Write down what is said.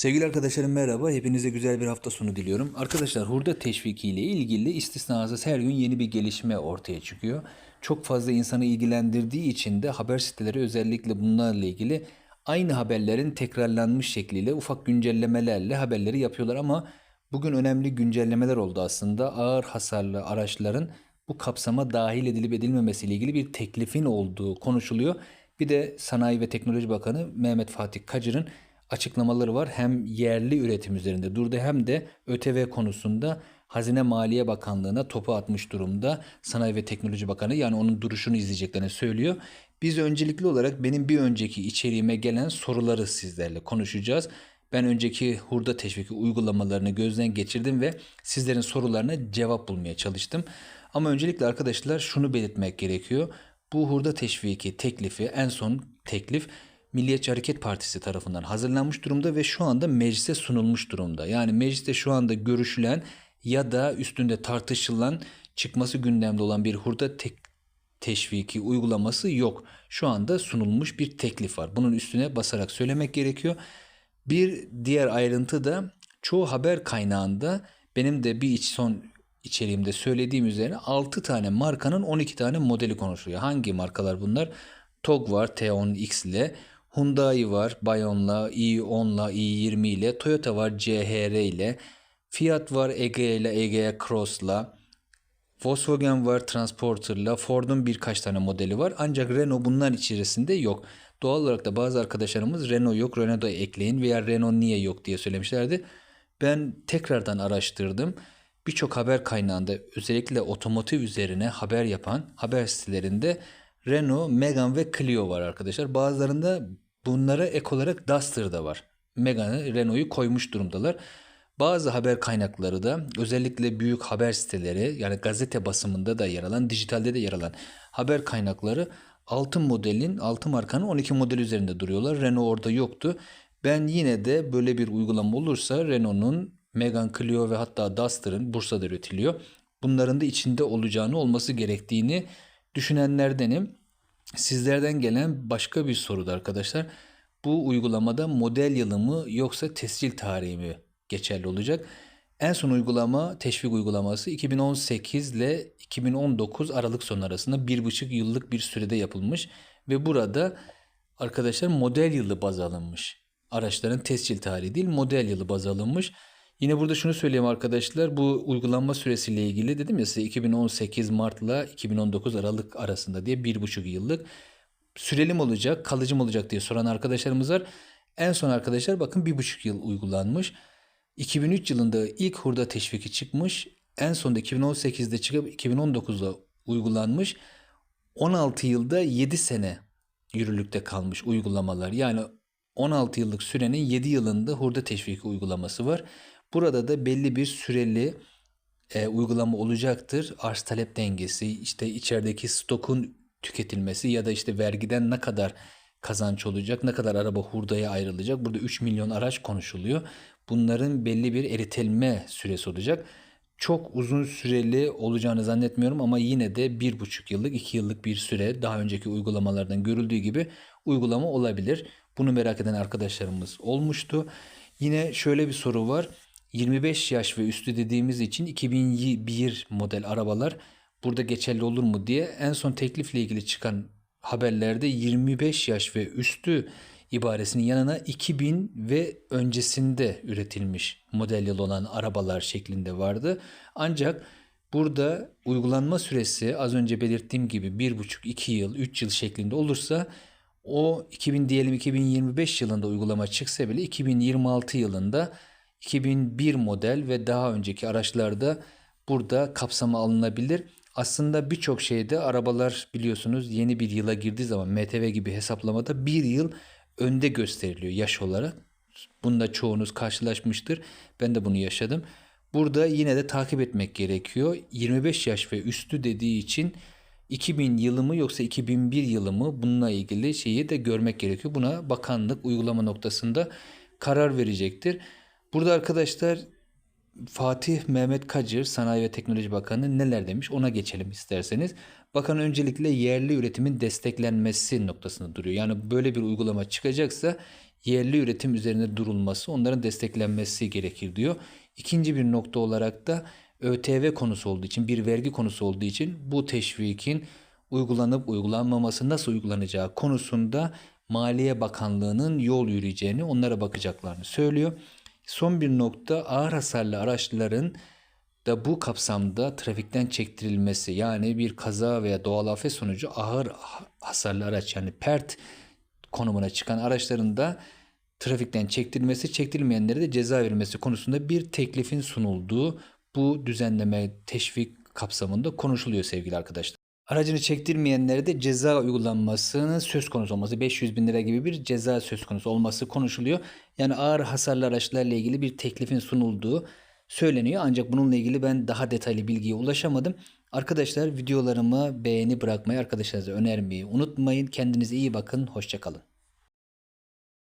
Sevgili arkadaşlarım merhaba. Hepinize güzel bir hafta sonu diliyorum. Arkadaşlar hurda teşviki ile ilgili istisnasız her gün yeni bir gelişme ortaya çıkıyor. Çok fazla insanı ilgilendirdiği için de haber siteleri özellikle bunlarla ilgili aynı haberlerin tekrarlanmış şekliyle ufak güncellemelerle haberleri yapıyorlar ama bugün önemli güncellemeler oldu aslında. Ağır hasarlı araçların bu kapsama dahil edilip edilmemesiyle ilgili bir teklifin olduğu konuşuluyor. Bir de Sanayi ve Teknoloji Bakanı Mehmet Fatih Kacır'ın açıklamaları var. Hem yerli üretim üzerinde durdu hem de ÖTV konusunda Hazine Maliye Bakanlığı'na topu atmış durumda. Sanayi ve Teknoloji Bakanı yani onun duruşunu izleyeceklerini söylüyor. Biz öncelikli olarak benim bir önceki içeriğime gelen soruları sizlerle konuşacağız. Ben önceki hurda teşviki uygulamalarını gözden geçirdim ve sizlerin sorularına cevap bulmaya çalıştım. Ama öncelikle arkadaşlar şunu belirtmek gerekiyor. Bu hurda teşviki teklifi en son teklif Milliyetçi Hareket Partisi tarafından hazırlanmış durumda ve şu anda meclise sunulmuş durumda. Yani mecliste şu anda görüşülen ya da üstünde tartışılan çıkması gündemde olan bir hurda tek teşviki uygulaması yok. Şu anda sunulmuş bir teklif var. Bunun üstüne basarak söylemek gerekiyor. Bir diğer ayrıntı da çoğu haber kaynağında benim de bir iç son içeriğimde söylediğim üzerine 6 tane markanın 12 tane modeli konuşuluyor. Hangi markalar bunlar? TOG var T10X ile, Hyundai var Bayon'la, i10'la, i20 ile, Toyota var CHR ile, Fiat var Egea ile, Egea Cross'la, Volkswagen var Transporter'la, Ford'un birkaç tane modeli var. Ancak Renault bunların içerisinde yok. Doğal olarak da bazı arkadaşlarımız Renault yok, Renault ekleyin veya Renault niye yok diye söylemişlerdi. Ben tekrardan araştırdım. Birçok haber kaynağında özellikle otomotiv üzerine haber yapan haber sitelerinde Renault, Megane ve Clio var arkadaşlar. Bazılarında bunlara ek olarak Duster da var. Megane'ı, Renault'u koymuş durumdalar. Bazı haber kaynakları da özellikle büyük haber siteleri yani gazete basımında da yer alan, dijitalde de yer alan haber kaynakları altın modelin, altı markanın 12 model üzerinde duruyorlar. Renault orada yoktu. Ben yine de böyle bir uygulama olursa Renault'un Megane Clio ve hatta Duster'ın Bursa'da üretiliyor. Bunların da içinde olacağını olması gerektiğini düşünenlerdenim. Sizlerden gelen başka bir soru da arkadaşlar. Bu uygulamada model yılı mı yoksa tescil tarihi mi geçerli olacak? En son uygulama teşvik uygulaması 2018 ile 2019 Aralık sonu arasında bir buçuk yıllık bir sürede yapılmış ve burada arkadaşlar model yılı baz alınmış. Araçların tescil tarihi değil model yılı baz alınmış. Yine burada şunu söyleyeyim arkadaşlar bu uygulanma süresiyle ilgili dedim ya size 2018 Mart ile 2019 Aralık arasında diye bir buçuk yıllık süreli mi olacak kalıcı mı olacak diye soran arkadaşlarımız var. En son arkadaşlar bakın bir buçuk yıl uygulanmış. 2003 yılında ilk hurda teşviki çıkmış. En sonunda 2018'de çıkıp 2019'da uygulanmış. 16 yılda 7 sene yürürlükte kalmış uygulamalar. Yani 16 yıllık sürenin 7 yılında hurda teşviki uygulaması var. Burada da belli bir süreli e, uygulama olacaktır. Arz talep dengesi, işte içerideki stokun tüketilmesi ya da işte vergiden ne kadar kazanç olacak, ne kadar araba hurdaya ayrılacak. Burada 3 milyon araç konuşuluyor. Bunların belli bir eritilme süresi olacak. Çok uzun süreli olacağını zannetmiyorum ama yine de bir buçuk yıllık, iki yıllık bir süre daha önceki uygulamalardan görüldüğü gibi uygulama olabilir. Bunu merak eden arkadaşlarımız olmuştu. Yine şöyle bir soru var. 25 yaş ve üstü dediğimiz için 2001 model arabalar burada geçerli olur mu diye en son teklifle ilgili çıkan haberlerde 25 yaş ve üstü ibaresinin yanına 2000 ve öncesinde üretilmiş model yıl olan arabalar şeklinde vardı. Ancak burada uygulanma süresi az önce belirttiğim gibi 1,5-2 yıl, 3 yıl şeklinde olursa o 2000 diyelim 2025 yılında uygulama çıksa bile 2026 yılında 2001 model ve daha önceki araçlarda burada kapsama alınabilir. Aslında birçok şeyde arabalar biliyorsunuz yeni bir yıla girdiği zaman MTV gibi hesaplamada bir yıl önde gösteriliyor yaş olarak. Bunda çoğunuz karşılaşmıştır. Ben de bunu yaşadım. Burada yine de takip etmek gerekiyor. 25 yaş ve üstü dediği için 2000 yılı mı yoksa 2001 yılı mı bununla ilgili şeyi de görmek gerekiyor. Buna bakanlık uygulama noktasında karar verecektir. Burada arkadaşlar Fatih Mehmet Kacır Sanayi ve Teknoloji Bakanı neler demiş ona geçelim isterseniz. Bakan öncelikle yerli üretimin desteklenmesi noktasında duruyor. Yani böyle bir uygulama çıkacaksa yerli üretim üzerine durulması, onların desteklenmesi gerekir diyor. İkinci bir nokta olarak da ÖTV konusu olduğu için, bir vergi konusu olduğu için bu teşvikin uygulanıp uygulanmaması nasıl uygulanacağı konusunda Maliye Bakanlığı'nın yol yürüyeceğini, onlara bakacaklarını söylüyor. Son bir nokta ağır hasarlı araçların da bu kapsamda trafikten çektirilmesi yani bir kaza veya doğal afet sonucu ağır hasarlı araç yani pert konumuna çıkan araçların da trafikten çektirilmesi, çektirilmeyenlere de ceza verilmesi konusunda bir teklifin sunulduğu bu düzenleme teşvik kapsamında konuşuluyor sevgili arkadaşlar. Aracını çektirmeyenlere de ceza uygulanmasının söz konusu olması, 500 bin lira gibi bir ceza söz konusu olması konuşuluyor. Yani ağır hasarlı araçlarla ilgili bir teklifin sunulduğu söyleniyor. Ancak bununla ilgili ben daha detaylı bilgiye ulaşamadım. Arkadaşlar videolarımı beğeni bırakmayı, arkadaşlarınıza önermeyi unutmayın. Kendinize iyi bakın. Hoşçakalın.